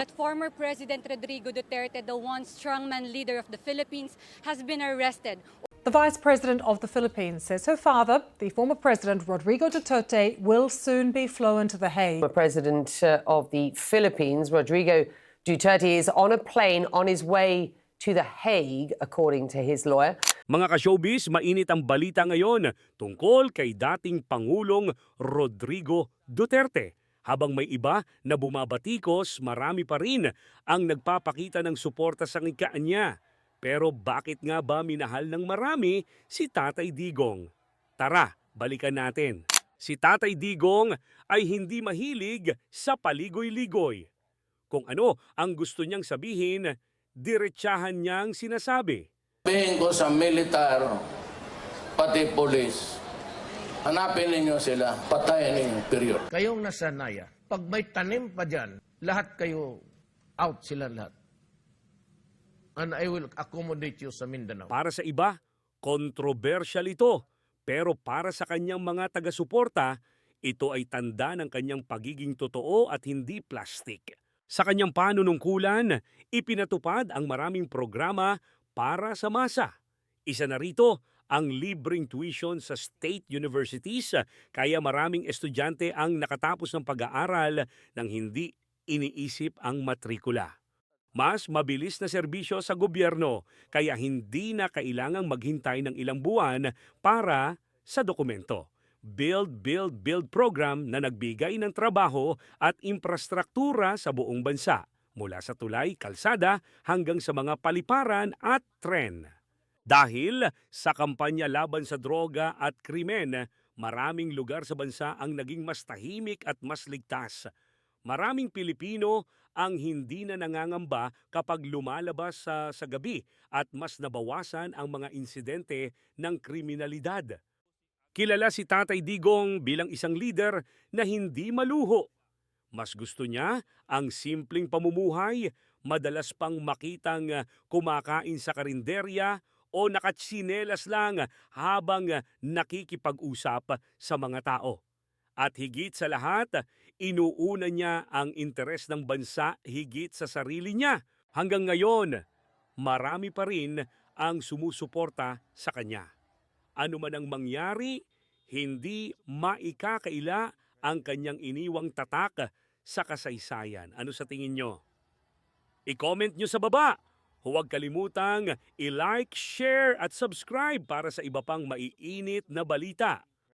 That former President Rodrigo Duterte, the once strongman leader of the Philippines, has been arrested. The Vice President of the Philippines says her father, the former President Rodrigo Duterte, will soon be flown to The Hague. The president uh, of the Philippines, Rodrigo Duterte, is on a plane on his way to The Hague, according to his lawyer. Mga ka-showbiz, mainit ang balita ngayon tungkol kay dating Pangulong Rodrigo Duterte. Habang may iba na bumabatikos, marami pa rin ang nagpapakita ng suporta sa ngikaan niya. Pero bakit nga ba minahal ng marami si Tatay Digong? Tara, balikan natin. Si Tatay Digong ay hindi mahilig sa paligoy-ligoy. Kung ano ang gusto niyang sabihin, diretsahan niyang sinasabi. Sabihin ko sa militar, pati polis, hanapin ninyo sila, patayin ninyo, period. Kayong nasa Naya, pag may tanim pa dyan, lahat kayo out sila lahat. And I will accommodate you sa Mindanao. Para sa iba, kontrobersyal ito. Pero para sa kanyang mga taga-suporta, ito ay tanda ng kanyang pagiging totoo at hindi plastic. Sa kanyang panunungkulan, ipinatupad ang maraming programa para sa masa. Isa na rito ang libreng tuition sa state universities kaya maraming estudyante ang nakatapos ng pag-aaral nang hindi iniisip ang matrikula. Mas mabilis na serbisyo sa gobyerno kaya hindi na kailangang maghintay ng ilang buwan para sa dokumento. Build, Build, Build program na nagbigay ng trabaho at infrastruktura sa buong bansa mula sa tulay, kalsada hanggang sa mga paliparan at tren. Dahil sa kampanya laban sa droga at krimen, maraming lugar sa bansa ang naging mas tahimik at mas ligtas. Maraming Pilipino ang hindi na nangangamba kapag lumalabas sa, sa gabi at mas nabawasan ang mga insidente ng kriminalidad. Kilala si Tatay Digong bilang isang leader na hindi maluho. Mas gusto niya ang simpleng pamumuhay, madalas pang makitang kumakain sa karinderya o nakatsinelas lang habang nakikipag-usap sa mga tao. At higit sa lahat, inuuna niya ang interes ng bansa higit sa sarili niya. Hanggang ngayon, marami pa rin ang sumusuporta sa kanya. Ano man ang mangyari, hindi maikakaila ang kanyang iniwang tatak sa kasaysayan. Ano sa tingin nyo? I-comment nyo sa baba. Huwag kalimutang i-like, share at subscribe para sa iba pang maiinit na balita.